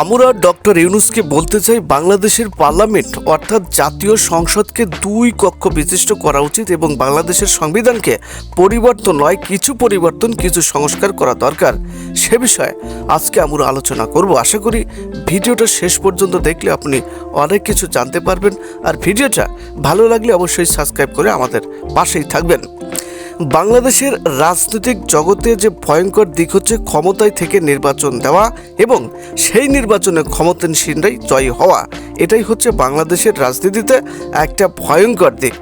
আমরা ডক্টর ইউনুসকে বলতে চাই বাংলাদেশের পার্লামেন্ট অর্থাৎ জাতীয় সংসদকে দুই কক্ষ বিশিষ্ট করা উচিত এবং বাংলাদেশের সংবিধানকে পরিবর্তন নয়, কিছু পরিবর্তন, কিছু সংস্কার করা দরকার। সে বিষয়ে আজকে আমরা আলোচনা করব। আশা করি ভিডিওটা শেষ পর্যন্ত দেখলে আপনি অনেক কিছু জানতে পারবেন। আর ভিডিওটা ভালো লাগলে অবশ্যই সাবস্ক্রাইব করে আমাদের পাশেই থাকবেন। বাংলাদেশের রাজনৈতিক জগতে যে ভয়ঙ্কর দিক হচ্ছে ক্ষমতায় থেকে নির্বাচন দেওয়া এবং সেই নির্বাচনে ক্ষমতাসীনরাই জয়ী হওয়া। এটাই হচ্ছে বাংলাদেশের রাজনীতিতে একটা ভয়ঙ্কর দিক।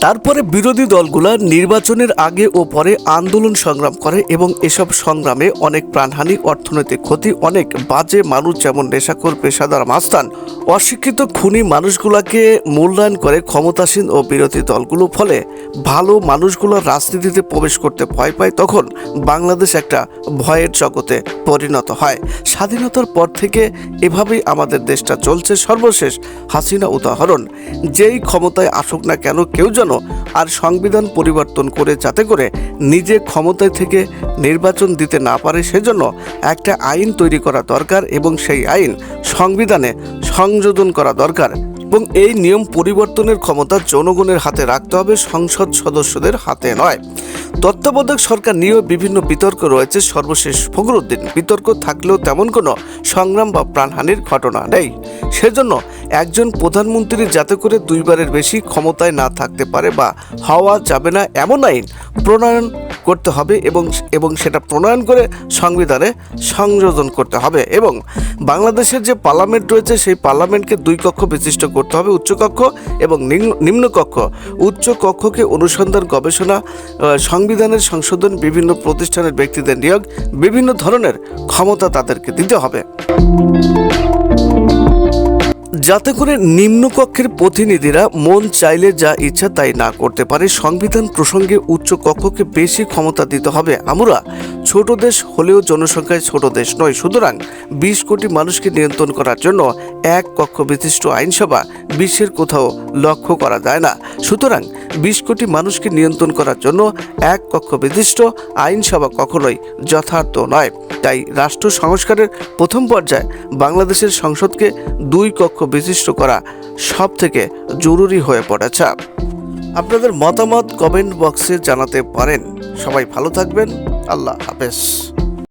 তারপরে বিরোধী দলগুলা নির্বাচনের আগে ও পরে আন্দোলন সংগ্রাম করে এবং এসব সংগ্রামে অনেক প্রাণহানি, অর্থনৈতিক ক্ষতি, অনেক বাজে মানুষ যেমন নেশাখোর, পেশাদার মাস্তান অশিক্ষিত খুনি মানুষগুলাকে মূল্যায়ন করে ক্ষমতাসীন ও বিরোধী দলগুলো ফলে ভালো মানুষগুলো রাজনীতিতে প্রবেশ করতে ভয় পায় তখন বাংলাদেশ একটা ভয়ের জগতে পরিণত হয়। স্বাধীনতার পর থেকে এভাবেই আমাদের দেশটা চলছে। সর্বশেষ হাসিনা উদাহরণ, যেই ক্ষমতায় আসুক না কেন কেউ যেন আর সংবিধান পরিবর্তন করে যাতে করে নিজে ক্ষমতায় থেকে নির্বাচন দিতে না পারে সেজন্য একটা আইন তৈরি করা দরকার এবং সেই আইন সংবিধানে সংযোজন করা দরকার। এবং এই নিয়ম পরিবর্তনের ক্ষমতা জনগণের হাতে রাখতে হবে, সংসদ সদস্যদের হাতে নয়। তত্ত্বাবধায়ক সরকার নিয়েও বিভিন্ন বিতর্ক রয়েছে। সর্বশেষ ফখরুদ্দিন, বিতর্ক থাকলেও তেমন কোনো সংগ্রাম বা প্রাণহানির ঘটনা নেই। সেজন্য একজন প্রধানমন্ত্রী যাতে করে দুইবারের বেশি ক্ষমতায় না থাকতে পারে বা হওয়া যাবে না, এমন আইন প্রণয়ন করতে হবে এবং এবং সেটা প্রণয়ন করে সংবিধানে সংযোজন করতে হবে এবং বাংলাদেশের যে পার্লামেন্ট রয়েছে সেই পার্লামেন্টকে দুই কক্ষ বিশিষ্ট করতে হবে উচ্চকক্ষ এবং নিম্ন- নিম্নকক্ষ উচ্চ কক্ষকে অনুসন্ধান, গবেষণা সংবিধানের সংশোধন, বিভিন্ন প্রতিষ্ঠানের ব্যক্তিদের নিয়োগ, বিভিন্ন ধরনের ক্ষমতা তাদেরকে দিতে হবে। যাতে করে নিম্নকক্ষের প্রতিনিধিরা মন চাইলে যা ইচ্ছা তাই না করতে পারে, সংবিধান প্রসঙ্গে উচ্চ কক্ষকে বেশি ক্ষমতা দিতে হবে। আমরা ছোট দেশ হলেও জনসংখ্যায় ছোট দেশ নয়, সুতরাং বিশ কোটি মানুষকে নিয়ন্ত্রণ করার জন্য এক কক্ষ বিশিষ্ট আইনসভা বিশ্বের কোথাও লক্ষ্য করা যায় না। সুতরাং বিশ কোটি মানুষকে নিয়ন্ত্রণ করার জন্য এক কক্ষ বিশিষ্ট আইনসভা কখনোই যথার্থ নয়। তাই রাষ্ট্র সংস্কারের প্রথম পর্যায়ে বাংলাদেশের সংসদকে দুই কক্ষ বিশিষ্ট করা সব থেকে জরুরি হয়ে পড়েছে। আপনাদের মতামত কমেন্ট বক্সে জানাতে পারেন। সবাই ভালো থাকবেন। আল্লাহ হাফেজ।